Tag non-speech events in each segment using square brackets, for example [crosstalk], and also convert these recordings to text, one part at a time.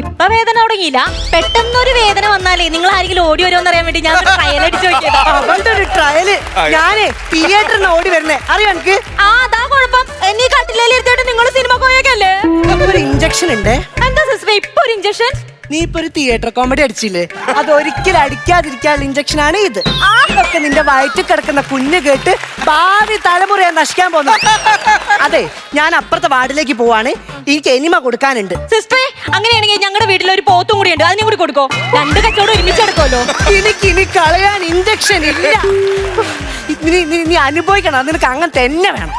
ഇപ്പൊ വേദന തുടങ്ങിയില്ല. പെട്ടെന്നൊരു വേദന വന്നാലേ നിങ്ങൾ ആരെങ്കിലും ഓടി വരുമോ അറിയാൻ വേണ്ടി ഞാൻ ട്രയൽ അടിച്ച് നോക്കിയതാ. [laughs] അവളുടെ ഒരു ട്രയൽ ഞാനേ തിയേറ്ററിന് ഓടി വരുന്നേ. അറിയോ എനിക്ക്? ആ അതാ കുഴപ്പം. എന്നീ കട്ടിലേൽ ഇരുത്തിയിട്ട് നിങ്ങൾ സിനിമ പോയേക്കല്ലേ? ഒരു ഇഞ്ചക്ഷൻ ഉണ്ട്? എന്താ സിസ്റ്റർ ഇപ്പൊ ഒരു ഇഞ്ചക്ഷൻ നീ ഇപ്പൊ ഒരു തിയേറ്റർ കോമഡി അടിച്ചില്ലേ? അത് ഒരിക്കലും അടിക്കാതിരിക്കാനുള്ള ഇഞ്ചക്ഷൻ ആണ് ഇത്. അതൊക്കെ നിന്റെ വയറ്റിൽ കിടക്കുന്ന കുഞ്ഞ് കേട്ട് ഭാവി തലമുറയെ നശിക്കാൻ പോകുന്നു അതെ ഞാൻ അപ്പുറത്തെ വാർഡിലേക്ക് പോവാണ്. എനിക്ക് എനിമ കൊടുക്കാനുണ്ട്. സിസ്റ്ററെ അങ്ങനെയാണെങ്കിൽ ഞങ്ങളുടെ വീട്ടിൽ ഒരു പോത്തും കൂടി ഉണ്ട്. അതിനും കൂടി കൊടുക്കോ. രണ്ട് കച്ചവടം ഒരുമിച്ചെടുക്കുമല്ലോ എനിക്ക് ഇനി കളയാൻ ഇഞ്ചക്ഷൻ ഇല്ല. നീ നീ നീ അനുഭവിക്കണം. നിനക്ക് അങ്ങനെ തന്നെ വേണം.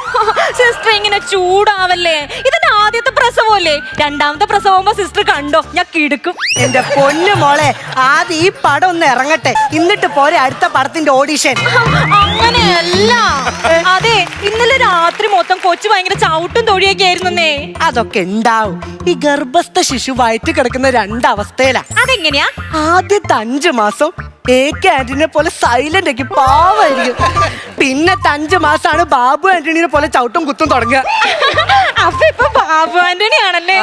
സിസ്റ്റർ ഇങ്ങനെ ചൂടാവല്ലേ? ഇതിന്റെ ആദ്യത്തെ പ്രസവമല്ലേ? രണ്ടാമത്തെ പ്രസവമാകുമ്പോ സിസ്റ്റർ കണ്ടോ? ഞാൻ കിടക്കും. എന്റെ പൊന്നു മോളെ ആദ്യം ഈ പടം ഒന്ന് ഇറങ്ങട്ടെ. എന്നിട്ട് പോരെ അടുത്ത പടത്തിന്റെ ഓഡിഷൻ അങ്ങനെയല്ല. അതെ ഇന്നലെ രാത്രി മൊത്തം കൊച്ചു ഭയങ്കര ചവിട്ടും തൊഴിയൊക്കെ ആയിരുന്നേ അതൊക്കെ ഉണ്ടാവും. ഈ ഗർഭസ്ഥ ശിശു വയറ്റ് കിടക്കുന്ന രണ്ടവസ്ഥയിലാ. അതെങ്ങനെയാ? ആദ്യത്തെ അഞ്ചു മാസം എ കെ പോലെ സൈലന്റ് ആക്കി പാവായിരിക്കും പിന്നത്തെ അഞ്ചു മാസമാണ് ബാബു ആന്റണിനെ പോലെ ചവിട്ടും കുത്തും തുടങ്ങുക. അപ്പൊ ഇപ്പൊ ബാബു ആന്റണി ആണല്ലേ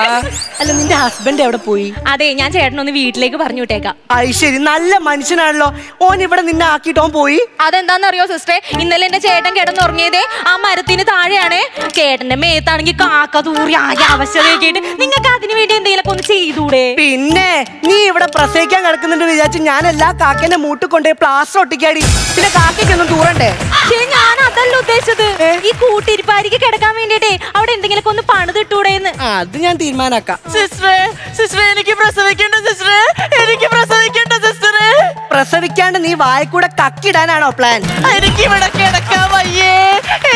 അല്ല നിന്റെ ഹസ്ബൻഡ് എവിടെ പോയി? അതെ ഞാൻ ചേട്ടനൊന്ന് വീട്ടിലേക്ക് പറഞ്ഞു വിട്ടേക്കാം. അത് ശരി നല്ല മനുഷ്യനാണല്ലോ. ഓൻ ഇവിടെ നിന്നെ ആക്കിയിട്ട് ഓൻ പോയി? അതെന്താന്നറിയോ സിസ്റ്ററെ ഇന്നലെ എന്റെ ചേട്ടൻ കിടന്നുറങ്ങിയതേ ആ മരത്തിന് താഴെയാണ്. ചേട്ടന്റെ മേത്താണെങ്കിൽ കാക്ക തൂറി ആകെ അവശതയൊക്കെ ആയിട്ട് നിങ്ങൾക്ക് അതിനു വേണ്ടി എന്തെങ്കിലുമൊക്കെ ഒന്ന് ചെയ്തൂടെ? പിന്നെ നീ ഇവിടെ പ്രസവിക്കാൻ കിടക്കുന്നുണ്ട് വിചാരിച്ച് ഞാൻ എല്ലാ കാക്കേന്റെ മൂട്ടിൽ കൊണ്ടുപോയി പ്ലാസ്റ്റർ ഒട്ടിക്കാടി. പിന്നെ കാക്കയ്ക്കൊന്നും ദൂരണ്ടേ പക്ഷേ ഞാൻ അതല്ല ഉദ്ദേശിച്ചത്. ഈ കൂട്ടിരിപ്പാരിക്ക് കിടക്കാൻ വേണ്ടിട്ടേ അവിടെ എന്തെങ്കിലുമൊക്കെ ഒന്ന് പണിതിട്ടൂടെ എന്ന് ആ, അത് ഞാൻ തീരുമാനാക്കാം. സിസ്റ്ററെ സിസ്റ്ററെ എനിക്ക് പ്രസവിക്കേണ്ട സിസ്റ്ററെ. എനിക്ക് പ്രസവിക്കേണ്ട സിസ്റ്ററെ. പ്രസവിക്കാണ്ട് നീ വായക്കൂടെ കക്കിടാനാണോ പ്ലാൻ എനിക്ക് ഇവിടെ കിടക്കാൻ വയ്യേ.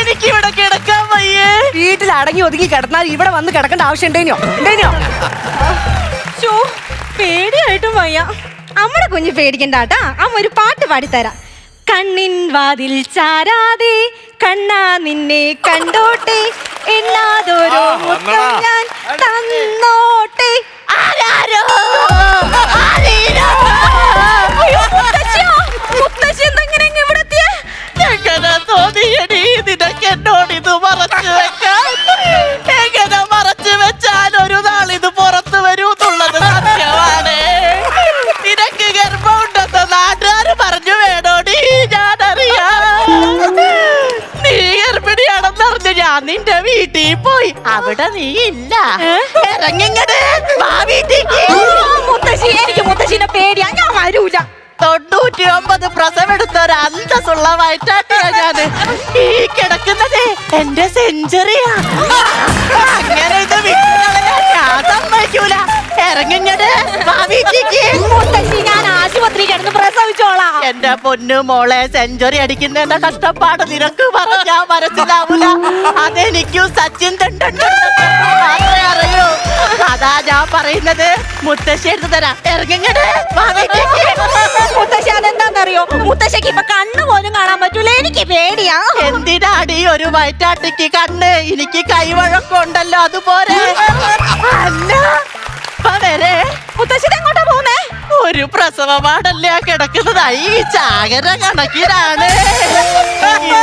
എനിക്ക് ഇവിടെ കിടക്കാൻ വയ്യേ. വീട്ടിൽ അടങ്ങി ഒതുങ്ങി കിടന്നാൽ ഇവിടെ വന്ന് കിടക്കേണ്ട ആവശ്യം ഉണ്ടേനോ? ഉണ്ടേനോ? ചോ പേടിയായിട്ടും വയ്യ. അമ്മടെ കുഞ്ഞ് പേടിക്കണ്ട കേട്ടാ. അമ്മ ഒരു പാട്ട് പാടിത്തരാം. കണ്ണിൻ വാതിൽ ചാരാതെ കണ്ണാ നിന്നെ കണ്ടോട്ടെ. മുത്തം ഞാൻ തന്നോട്ടെ. ആരാരോ? എന്നോട് അയ്യോ, അവിടെ നീ ഇല്ല ഇറങ്ങിങ്ങട്. മുത്തശ്ശി എനിക്ക് മുത്തശ്ശിനെ പേടിയാ. ഞാൻ വരൂല. തൊണ്ണൂറ്റി ഒമ്പത് പ്രസവെടുത്ത ഒരു അന്തസ്സുള്ള വയറ്റാട്ടിയാ ഞാൻ. ഈ കിടക്കുന്നത് എന്റെ സെഞ്ചുറിയാ. അങ്ങനെ ഇത് വിട്ടുകളയാൻ ഞാൻ സമ്മതിക്കൂല. ഇറങ്ങിങ്ങട്. മുത്തശ്ശി ഞാൻ ആശുപത്രി കിടന്ന് പ്രസവിച്ചോളാം. എന്റെ പൊന്നു മോളെ സെഞ്ചുറി അടിക്കുന്നതിന്റെ കഷ്ടപ്പാട് നിനക്ക് പറഞ്ഞാ മനസ്സിലാവൂല. അതെനിക്കും സച്ചിൻ മാത്രമേ അറിയൂ. അതാ ഞാൻ പറയുന്നത്. മുത്തശ്ശി എടുത്തു തരാം. ഇറങ്ങിങ്ങട്. മുത്തശ്ശി അതെന്താണെന്നറിയോ മുത്തശ്ശിക്ക് ഇപ്പൊ കണ്ണു പോലും കാണാൻ പറ്റൂല. എനിക്ക് പേടിയാ. എന്തിനാടി ഒരു വയറ്റാട്ടിക്ക് കണ്ണ്. എനിക്ക് കൈവഴക്കുണ്ടല്ലോ. അതുപോലെ. അല്ല. ഇപ്പൊ വരെ. മുത്തശ്ശി എങ്ങോട്ടാ പോകുന്നേ ഒരു പ്രസവപാടല്ലേ കിടക്കുന്നത്? ഈ ചാകര കണക്കിലാണ്.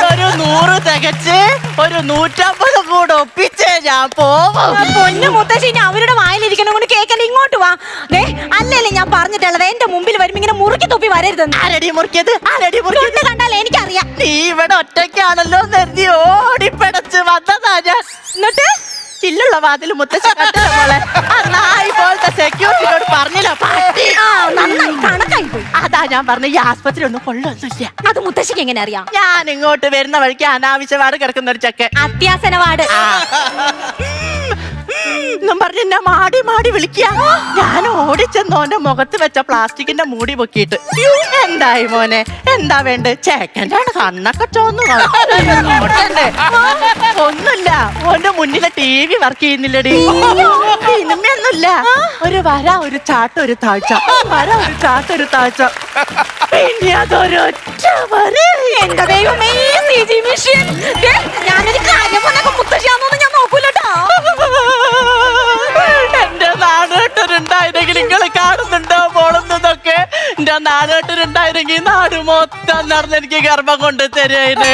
ഒരു നൂറ് തികച്ച് ഒരു നൂറ്റമ്പത് കൂടെ ഒപ്പിച്ചേ ഞാൻ പോവും. പൊന്നു മുത്തശ്ശി ഇനി അവരുടെ വായിലിരിക്കണം കൊണ്ട് കേക്കണ്ട ഇങ്ങോട്ട് വാ. ദേ അല്ലല്ലേ ഞാൻ പറഞ്ഞിട്ടുള്ളത് എന്റെ മുമ്പിൽ വരുമ്പോ ഇങ്ങനെ മുറുക്കി തൊപ്പി വരരുത് ആരടി മുറിക്കത് ആരടി മുറിക്കത് കണ്ടാലേ കണ്ടാൽ ഇവിടെ ഒറ്റയ്ക്കാണല്ലോ നെറി ഓടിപ്പടച്ച് വന്നതാ ഞാൻ. എന്നിട്ട് ചില്ലുള്ള വാതിൽ മുത്തശ്ശി കണ്ടില്ല മോളെ. ആ നായി പോലത്തെ സെക്യൂരിറ്റിയോട് പറഞ്ഞില്ല പട്ടി. ആ നന്നായി കണക്കായി പോയി. അതാ ഞാൻ പറഞ്ഞ ഈ ആസ്പത്രി ഒന്നും കൊള്ളൊന്നുമില്ല. അത് മുത്തശ്ശിക്ക് എങ്ങനെ അറിയാം? ഞാൻ ഇങ്ങോട്ട് വരുന്ന വഴിക്ക് അനാവശ്യവാട് കിടക്കുന്ന ഒരു ചെക്കൻ. അത്യാസനവാട്. എന്നും എന്നെ മാടി മാടി വിളിക്കുക ഞാൻ ഓടിച്ചെന്ന് ഓന്റെ മുഖത്ത് വെച്ച പ്ലാസ്റ്റിക്കിന്റെ മൂടി പൊക്കിയിട്ട്. എന്തായി മോനെ? എന്താ വേണ്ട? ചേക്കന്റെ കണ്ണൊക്കെ ചോന്നു? ഒന്നുമില്ല. ഓന്റെ മുന്നിലെ ടി വി വർക്ക് ചെയ്യുന്നില്ലടി. സിനിമയൊന്നുമില്ല. ഒരു വര ഒരു ചാട്ട ഒരു താഴ്ച. വര ഒരു ചാട്ട ഒരു താഴ്ച. പിന്നെ അതൊരൊറ്റ വര എന്റെ ദൈവമേ ഞാനൊരു കാര്യം മുത്തശ്ശിയാന്നൊന്നും ഞാൻ നോക്കൂലട്ടോ. നിന്റെ നാടോട്ടിലുണ്ടായിരുന്നെങ്കിൽ നാട് മൊത്തം നടന്ന് എനിക്ക് ഗർഭം കൊണ്ട് തരുന്നത്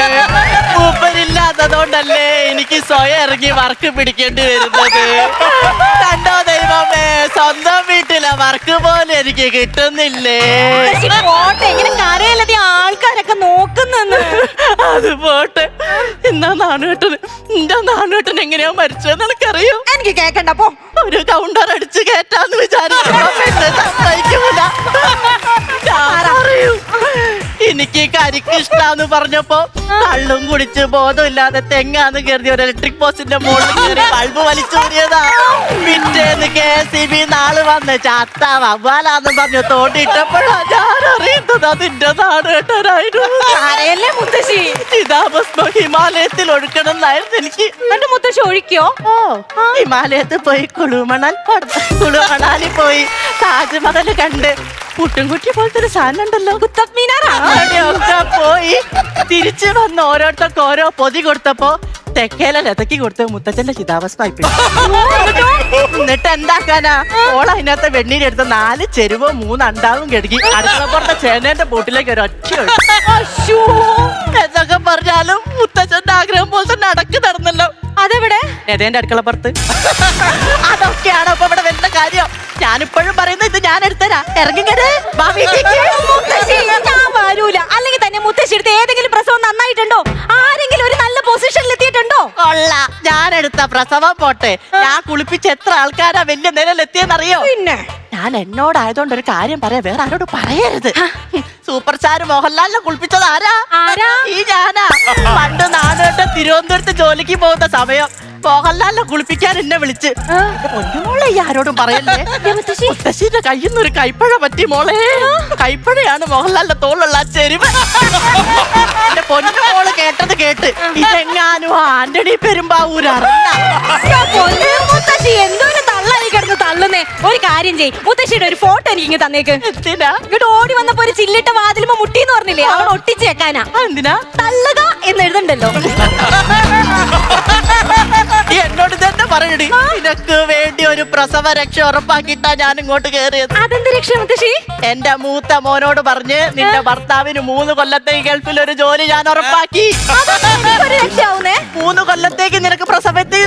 മൂപ്പരില്ലാത്തതുകൊണ്ടല്ലേ എനിക്ക് സ്വയം ഇറങ്ങി വർക്ക് പിടിക്കേണ്ടി വരുന്നത്. കണ്ടോ ദൈവമേ സ്വന്തം വീട്ടിലെ വർക്ക് പോലെ എനിക്ക് കിട്ടുന്നില്ലേ? ആൾക്കാരൊക്കെ നോക്കുന്നെന്ന്. അത് പോട്ടെ. എന്നാ നാണുകെട്ടന് എന്റെ നാണുകെട്ടൻ എങ്ങനെയാ മരിച്ചത് എനിക്കറിയോ. എനിക്ക് കേക്കണ്ട പോ. ഒരു കൗണ്ടർ അടിച്ച് കേറ്റാന്ന് വിചാരിക്കുമ്പോ [laughs] എനിക്ക് കരിക്ക് ഇഷ്ടാന്ന് പറഞ്ഞപ്പോ കള്ളും കുടിച്ച് ബോധമില്ലാതെ തെങ്ങാന്ന് കരുതി ഒരു ഇലക്ട്രിക് പോസ്റ്റിന്റെ മുകളിൽ കയറി ബൾബ് വലിച്ചൂരിയതാ പിറ്റേന്ന് കെ സി ബി നാൾ വന്ന് ചാത്ത വവ്വാലാന്ന് പറഞ്ഞു തോണ്ടിയിട്ടപ്പോഴാ ഞാൻ അറിയുന്നത് അതിന്റെ നാട് കേട്ടനായിരുന്നു ഹിമാലയത്തിൽ ഒഴുക്കണം എന്നായിരുന്നു എനിക്ക്. എന്നിട്ട് മുത്തശ്ശി ഒഴിക്കോ? ഓ ഹിമാലയത്ത് പോയി കുളുമണൽ കുളുമണാലി പോയി താജ്മഹൽ കണ്ട് പുട്ടുംകുട്ടി പോലത്തെ ഒരു സാധനം ഉണ്ടല്ലോ കുത്തബ് മീനാറാണോ അവിടെയൊക്കെ പോയി. തിരിച്ചു വന്ന് ഓരോരുത്തർക്ക് ഓരോ പൊതി കൊടുത്തപ്പോ തെക്കേല ലതക്കി കൊടുത്ത് മുത്തച്ഛന്റെ ചിതാവസ്ഥ [laughs] എന്നിട്ട്? എന്താക്കാനാ? ഓൾ അതിനകത്ത് വെണ്ണീരെടുത്ത് നാല് ചെരുവോ മൂന്ന് അണ്ടാവും കെടുക്കി അടുക്കളപ്പുറത്തെ ചേനേന്റെ ബോട്ടിലേക്ക് ഒരു ഒറ്റ. എന്നൊക്കെ പറഞ്ഞാലും മുത്തച്ഛന്റെ ആഗ്രഹം പോലെ നടക്ക് നടന്നല്ലോ. അതെവിടെ? എതേന്റെ അടുക്കളപ്പുറത്ത്? അതൊക്കെയാണ് അപ്പൊ ഇവിടെ വരുന്ന കാര്യം? ഞാനിപ്പോഴും പറയുന്നത് ഇത് ഞാൻ എടുത്തരാ. ഇറങ്ങി വരൂല. അല്ലെങ്കിൽ തന്നെ മുത്തശ്ശിടുത്ത് ഏതെങ്കിലും പ്രസവം നന്നായിട്ടുണ്ടോ? ആരെങ്കിലും ഒരു നല്ല പൊസിഷനിൽ എത്തിയിട്ടുണ്ടോ? കൊള്ള. ഞാൻ എടുത്ത പ്രസവം പോട്ടെ. ഞാൻ കുളിപ്പിച്ച എത്ര ആൾക്കാരാ വലിയ നിലയിലെത്തിയെന്നറിയോ? പിന്നെ? ഞാൻ എന്നോടായതുകൊണ്ട് ഒരു കാര്യം പറയാം. വേറെ ആരോട് പറയരുത്. സൂപ്പർ സ്റ്റാർ മോഹൻലാലിനെ കുളിപ്പിച്ചത് ആരാ? ആരാ? തിരുവനന്തപുരത്ത് ജോലിക്ക് പോകുന്ന സമയം മോഹൻലാലിനെ കുളിപ്പിക്കാൻ എന്നെ വിളിച്ച്. മോളെ ഈ ആരോടും പറയല്ലേ. മുത്തശ്ശിന്റെ കയ്യിൽ നിന്ന് ഒരു കൈപ്പഴ പറ്റി മോളെ. കൈപ്പഴയാണ് മോഹൻലാലിന്റെ തോളുള്ള ചെരുവ് എന്റെ പൊന്നു മോൾ കേട്ടത് കേട്ട്. ഇതെങ്ങാനും ആന്റണി പെരുമ്പാവൂർ കാര്യം ചെയ് മുത്തശ്ശിയുടെ ഒരു ഫോട്ടോ എനിക്ക് ഇങ്ങ് തന്നേക്ക് ഇങ്ങോട്ട് ഓടി വന്നപ്പോ ഒരു ചില്ലിട്ട വാതിലുമ്പോ മുട്ടിന്ന് പറഞ്ഞില്ലേ? അവിടെ ഒട്ടിച്ച് വെക്കാനാ. എന്തിനാ തള്ളുക എന്ന് എഴുതണ്ടല്ലോ എന്നോട് തന്നെ പറയടി? നിനക്ക് വേണ്ടി ഒരു പ്രസവ രക്ഷ ഉറപ്പാക്കിട്ടാ ഞാൻ ഇങ്ങോട്ട് കയറിയത് അതെന്ത് രക്ഷ മുത്തശ്ശി? എന്റെ മൂത്ത മോനോട് പറഞ്ഞ് നിന്റെ ഭർത്താവിന് മൂന്ന് കൊല്ലത്തെ ഗൾഫിൽ ഒരു ജോലി ഞാൻ ഉറപ്പാക്കി. മൂന്ന് കൊല്ലത്തേക്ക് നിനക്ക് പ്രസവത്തിൽ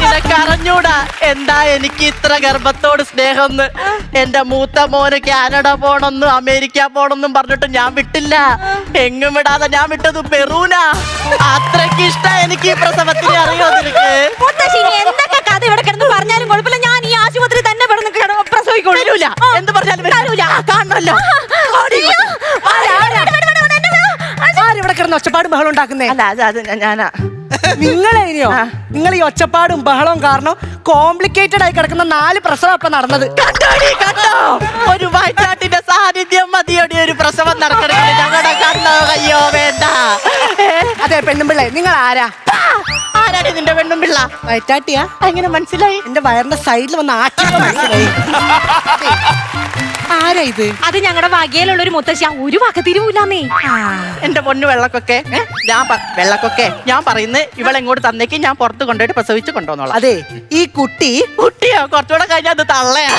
നിനക്ക് അറിഞ്ഞൂടാ എന്താ എനിക്ക് ഇത്ര ഗർഭത്തോട് സ്നേഹം എന്റെ മൂത്ത മോന് കാനഡ പോണെന്നും അമേരിക്ക പോണെന്നും പറഞ്ഞിട്ട് ഞാൻ വിട്ടില്ല എങ്ങും വിടാതെ ഞാൻ വിട്ടത് പെറൂനാ അത്രയ്ക്ക് ഇഷ്ട എനിക്ക് ഈ പ്രസവത്തിന് അറിയോ നിനക്ക് എന്തൊക്കെ കഥ ഇവിടെ കിടന്ന് പറഞ്ഞാലും കുഴപ്പമില്ല ഞാൻ ഈ ആശുപത്രി തന്നെ എന്ത് കാണണല്ലോ. ആരിവിടെ കിടന്ന് ഒച്ചപ്പാട് ബഹളം ഉണ്ടാക്കുന്നേ അല്ല അത് അത് ഞാൻ- ഞാനാ ഇനിയോ നിങ്ങൾ ഈ ഒച്ചപ്പാടും ബഹളവും കാരണം കോംപ്ലിക്കേറ്റഡ് ആയി കിടക്കുന്ന നാല് പ്രസവം അപ്പൊ നടന്നത്. ഒരു വയറ്റാട്ടിന്റെ സാന്നിധ്യം മതിയോടി ഒരു പ്രസവം നടക്കണമെങ്കിൽ ഞങ്ങളുടെ കണ്ണോ കയ്യോ വേണ്ട? അതെ പെണ്ണുമ്പിള്ളേ നിങ്ങൾ ആരാ? ആരാടി നിന്റെ പെണ്ണും പിള്ള വയറ്റാട്ടിയാ? എങ്ങനെ മനസ്സിലായി? എന്റെ വയറിന്റെ സൈഡിൽ വന്ന് ആട്ടി മനസ്സിലായി. [laughs] ആരാ ഇത്? അത് ഞങ്ങളുടെ വകയിലുള്ള ഒരു മുത്തശ്ശി. ആ ഒരു വക തിരുവൂലാന്നേ എന്റെ പൊന്നു വെള്ളക്കൊക്കെ ഏ? ഞാൻ പ- വെള്ളക്കൊക്കെ ഞാൻ പറയുന്നത് ഇവളെങ്ങോട്ട് തന്നേക്ക് ഞാൻ പുറത്ത് കൊണ്ടുപോയിട്ട് പ്രസവിച്ച് കൊണ്ടുവന്നോളാം. അതെ ഈ കുട്ടി കുട്ടിയോ? കുറച്ചുകൂടെ കഴിഞ്ഞാൽ അത് തള്ളയാ.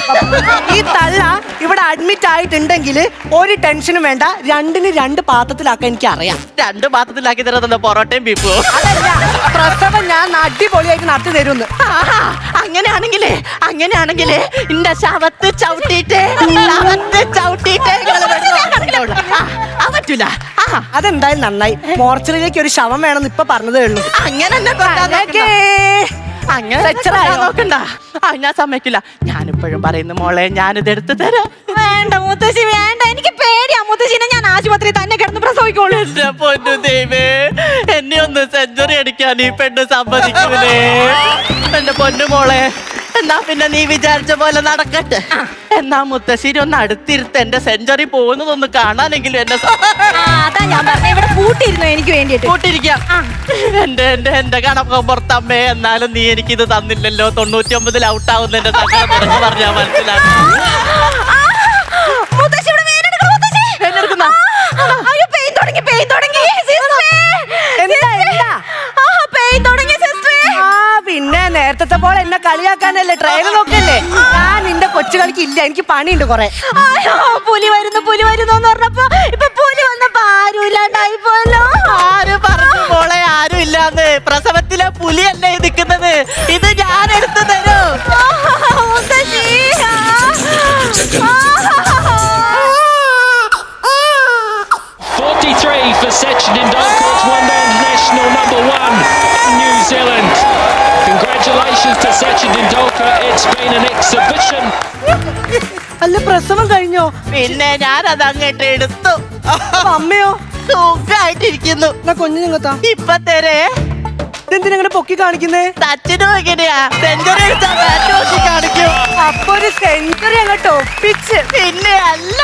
ഈ തള്ള ഇവിടെ അഡ്മിറ്റ് ആയിട്ടുണ്ടെങ്കിൽ ഒരു ടെൻഷനും വേണ്ട. രണ്ടിന് രണ്ട് പാത്രത്തിലാക്കാൻ എനിക്ക് അറിയാം രണ്ട് പാത്രത്തിലാക്കി തരുന്ന പൊറോട്ടയും ബീഫോ അതല്ല പ്രസവം ഞാൻ അടിപൊളിയായിട്ട് നടത്തി തരുമെന്ന് അങ്ങനെയാണെങ്കിലേ അങ്ങനെയാണെങ്കിലേ എന്റെ ശവത്ത് ആ പറ്റൂല. അതെന്തായാലും നന്നായി. മോർച്ചറിയിലേക്ക് ഒരു ശവം വേണമെന്ന് ഇപ്പൊ പറഞ്ഞതേ ഉള്ളൂ. അങ്ങനെ. അങ്ങനെ നോക്കണ്ട. ആ ഞാൻ സമ്മതിക്കില്ല. ഞാനിപ്പോഴും പറയുന്നു മോളെ ഞാനിത് എടുത്തു തരാം. വേണ്ട മുത്തശ്ശി വേണ്ട. എനിക്ക് പേടിയാ. മുത്തശ്ശിനെ ഞാൻ ആശുപത്രി തന്നെ കിടന്ന് പ്രസവിക്കോളൂ. എന്റെ പൊന്നു ദൈവേ എന്നെ ഒന്ന് സെഞ്ചുറി അടിക്കാൻ ഈ പെണ്ണ് സമ്മതിക്കൂലേ? എന്റെ പൊന്നു മോളെ എന്നാ പിന്നെ നീ വിചാരിച്ച പോലെ നടക്കട്ടെ. എന്നാ മുത്തശ്ശേരി ഒന്ന് അടുത്തിരുത്ത് എന്റെ സെഞ്ചുറി പോകുന്നതൊന്ന് കാണാനെങ്കിലും എന്നെ ആ, അതാ ഞാൻ പറഞ്ഞ ഇവിടെ പൂട്ടിയിരുന്നു എനിക്ക് വേണ്ടിയിട്ട്. കൂട്ടിരിക്കാം എന്റെ എന്റെ എന്റെ കണക്ക് പുറത്തമ്മേ എന്നാലും നീ എനിക്ക് ഇത് തന്നില്ലല്ലോ. തൊണ്ണൂറ്റി ഒമ്പതിൽ ഔട്ടാവുന്ന എന്റെ തന്നെ നിനക്ക് പറഞ്ഞാ മനസ്സിലാക്കി. ആ, മുത്തശ്ശി ഇവിടെ മുത്തശ്ശി. ആ, അയ്യോ തുടങ്ങി തുടങ്ങി. എന്താ എന്താ? ആ തുടങ്ങി. നേരത്തെ പോലെ എന്നെ കളിയാക്കാനല്ലേ? ട്രെയിൻ നോക്കല്ലേ? ഞാൻ നിന്റെ കൊച്ചു കളിക്ക് ഇല്ല. എനിക്ക് പണിയുണ്ട് കൊറേ. പുലി വരുന്നു പുലി വരുന്നു എന്ന് പറഞ്ഞപ്പോ ഇപ്പൊ പുലി വന്നപ്പോ ആരും ഇല്ലാണ്ടായി പോയല്ലോ. ആര് പറഞ്ഞു മോളെ? ആരും ഇല്ലാന്ന്. പ്രസവത്തിലെ പുലിയല്ലേ നിൽക്കുന്നത് ഇത് ഞാൻ എടുത്തു തരും. പ്രസവം കഴിഞ്ഞോ? പിന്നെ ഞാൻ അത് അങ്ങോട്ട് എടുത്തു അമ്മയോ? സുഖായിട്ടിരിക്കുന്നു. എന്നാ കൊഞ്ഞു നിങ്ങത്താ ഇപ്പൊ തരേ ഇങ്ങനെ പൊക്കി കാണിക്കുന്നേ? സച്ചിനും എങ്ങനെയാ? സെഞ്ചുറി കാണിക്കും. അപ്പൊ ഒരു സെഞ്ചുറി അങ്ങോട്ട് ഒപ്പിച്ച് പിന്നെ അല്ല.